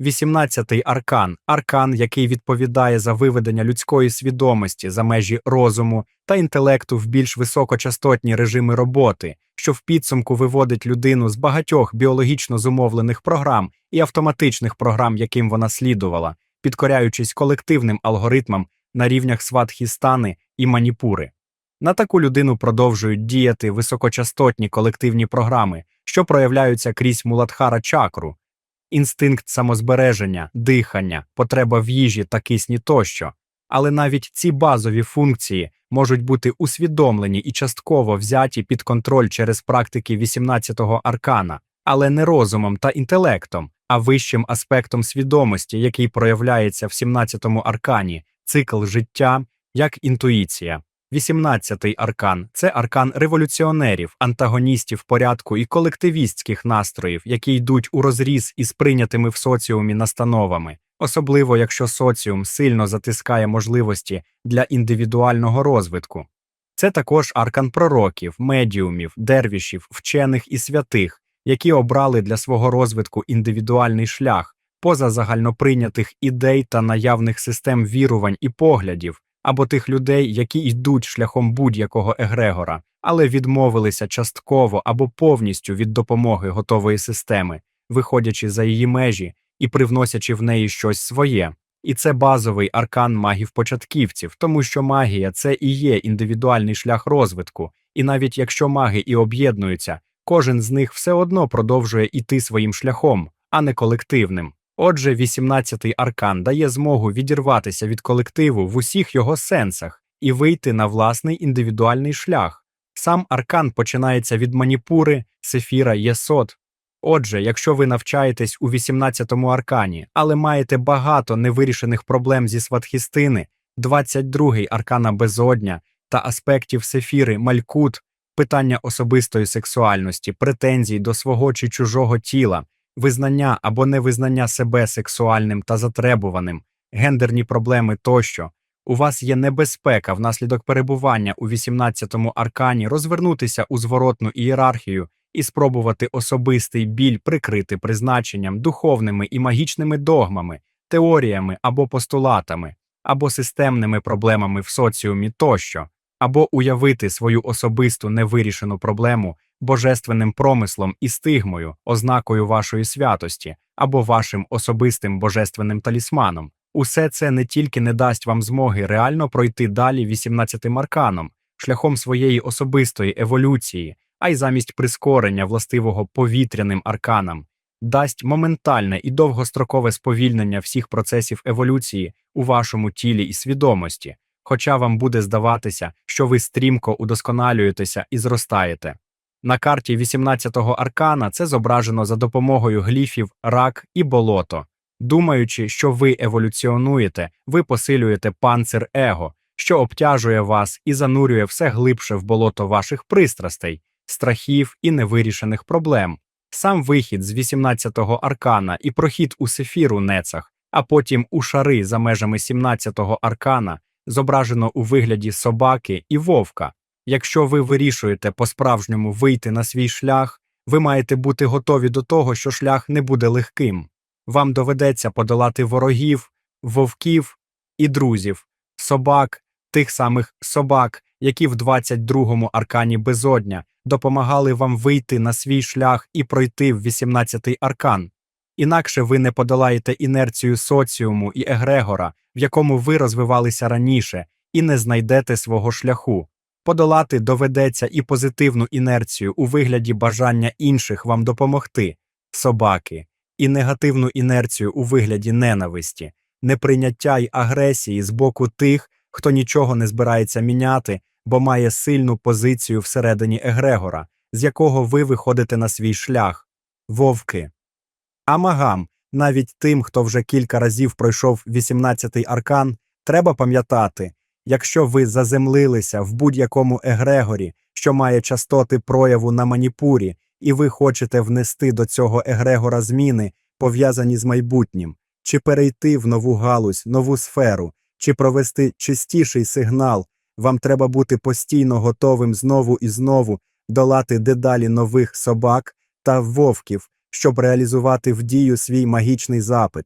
18-й аркан аркан, який відповідає за виведення людської свідомості за межі розуму та інтелекту в більш високочастотні режими роботи, що в підсумку виводить людину з багатьох біологічно зумовлених програм і автоматичних програм, яким вона слідувала, підкоряючись колективним алгоритмам на рівнях сватхістани і маніпури. На таку людину продовжують діяти високочастотні колективні програми, що проявляються крізь муладхара чакру, інстинкт самозбереження, дихання, потреба в їжі та кисні тощо. Але навіть ці базові функції можуть бути усвідомлені і частково взяті під контроль через практики 18-го аркана, але не розумом та інтелектом, а вищим аспектом свідомості, який проявляється в 17-му аркані, цикл життя як інтуїція. 18-й аркан це аркан революціонерів, антагоністів порядку і колективістських настроїв, які йдуть у розріз із прийнятими в соціумі настановами, особливо якщо соціум сильно затискає можливості для індивідуального розвитку. Це також аркан пророків, медіумів, дервішів, вчених і святих, які обрали для свого розвитку індивідуальний шлях поза загальноприйнятих ідей та наявних систем вірувань і поглядів або тих людей, які йдуть шляхом будь-якого егрегора, але відмовилися частково або повністю від допомоги готової системи, виходячи за її межі і привносячи в неї щось своє. І це базовий аркан магів-початківців, тому що магія це і є індивідуальний шлях розвитку, і навіть якщо маги і об'єднуються, кожен з них все одно продовжує іти своїм шляхом, а не колективним. Отже, 18-й аркан дає змогу відірватися від колективу в усіх його сенсах і вийти на власний індивідуальний шлях. Сам аркан починається від маніпури, сефіра, єсот. Отже, якщо ви навчаєтесь у 18-му аркані, але маєте багато невирішених проблем зі сватхістини, 22-й аркана безодня та аспектів сефіри, малькут, питання особистої сексуальності, претензій до свого чи чужого тіла, визнання або невизнання себе сексуальним та затребуваним, гендерні проблеми тощо, у вас є небезпека внаслідок перебування у 18-му аркані розвернутися у зворотну ієрархію і спробувати особистий біль прикрити призначенням, духовними і магічними догмами, теоріями або постулатами, або системними проблемами в соціумі тощо, або уявити свою особисту невирішену проблему божественним промислом і стигмою, ознакою вашої святості або вашим особистим божественним талісманом. Усе це не тільки не дасть вам змоги реально пройти далі 18-м арканом, шляхом своєї особистої еволюції, а й замість прискорення властивого повітряним арканам, дасть моментальне і довгострокове сповільнення всіх процесів еволюції у вашому тілі і свідомості, хоча вам буде здаватися, що ви стрімко удосконалюєтеся і зростаєте. На карті 18-го аркана це зображено за допомогою гліфів рак і болото. Думаючи, що ви еволюціонуєте, ви посилюєте панцир его, що обтяжує вас і занурює все глибше в болото ваших пристрастей, страхів і невирішених проблем. Сам вихід з 18-го аркана і прохід у сефіру нецах, а потім у шари за межами 17-го аркана зображено у вигляді собаки і вовка. Якщо ви вирішуєте по-справжньому вийти на свій шлях, ви маєте бути готові до того, що шлях не буде легким. Вам доведеться подолати ворогів, вовків і друзів, собак, тих самих собак, які в 22-му аркані безодня допомагали вам вийти на свій шлях і пройти в 18-й аркан. Інакше ви не подолаєте інерцію соціуму і егрегора, в якому ви розвивалися раніше, і не знайдете свого шляху. Подолати доведеться і позитивну інерцію у вигляді бажання інших вам допомогти, собаки, і негативну інерцію у вигляді ненависті, неприйняття й агресії з боку тих, хто нічого не збирається міняти, бо має сильну позицію всередині егрегора, з якого ви виходите на свій шлях, вовки. Амагам, навіть тим, хто вже кілька разів пройшов 18-й аркан, треба пам'ятати. Якщо ви заземлилися в будь-якому егрегорі, що має частоти прояву на маніпурі, і ви хочете внести до цього егрегора зміни, пов'язані з майбутнім, чи перейти в нову галузь, нову сферу, чи провести чистіший сигнал, вам треба бути постійно готовим знову і знову долати дедалі нових собак та вовків, щоб реалізувати в дію свій магічний запит.